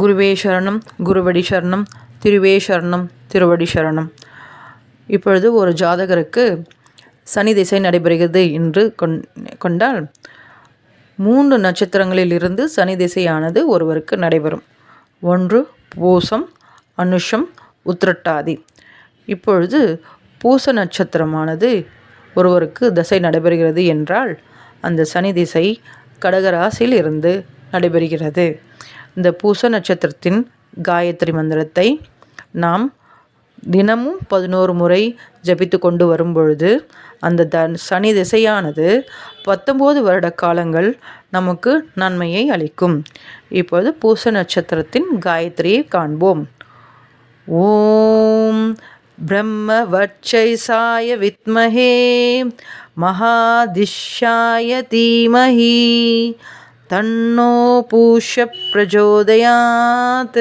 குருவே சரணம் குருவடி சரணம் திருவே சரணம் திருவடி சரணம். இப்பொழுது ஒரு ஜாதகருக்கு சனி திசை நடைபெறுகிறது என்று கொண்டால் மூன்று நட்சத்திரங்களில் இருந்து சனி திசையானது ஒருவருக்கு நடைபெறும். ஒன்று பூசம் அனுஷம் உத்திரட்டாதி. இப்பொழுது பூச நட்சத்திரமானது ஒருவருக்கு திசை நடைபெறுகிறது என்றால் அந்த சனி திசை கடகராசியில் இருந்து நடைபெறுகிறது. இந்த பூச நட்சத்திரத்தின் காயத்ரி மந்திரத்தை நாம் தினமும் பதினோரு முறை ஜபித்து கொண்டு வரும்பொழுது அந்த த சனி திசையானது பத்தொம்போது வருட காலங்கள் நமக்கு நன்மையை அளிக்கும். இப்பொழுது பூச நட்சத்திரத்தின் காயத்ரியை காண்போம். ஓம் பிரம்ம வர்ச்சைசாய வித்மஹே மகாதிஷாய தீமஹி तन्नो प्रचोदयात्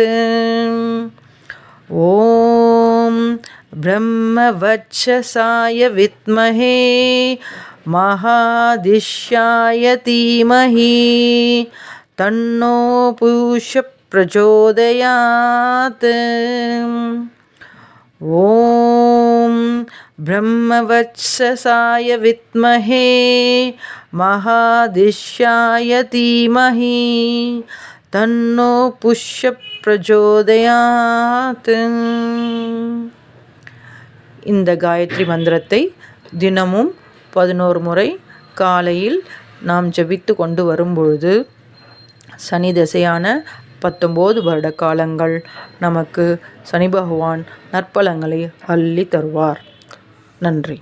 ॐ ब्रह्मवत्ससाय विद्महे महादिश्याय धीमहि तन्नो प्रचोदयात् ॐ ब्रह्मवत्ससाय विद्महे महादिश्याय धीमहि तन्नो पुष्य प्रचोदयात् இந்த காயத்ரி மந்திரத்தை தினமும் பதினோரு முறை காலையில் நாம் ஜபித்து கொண்டு வரும்பொழுது சனி தசையான பத்தொம்போது வருட காலங்கள் நமக்கு சனி பகவான் நற்பலங்களை அள்ளி தருவார் நன்றி.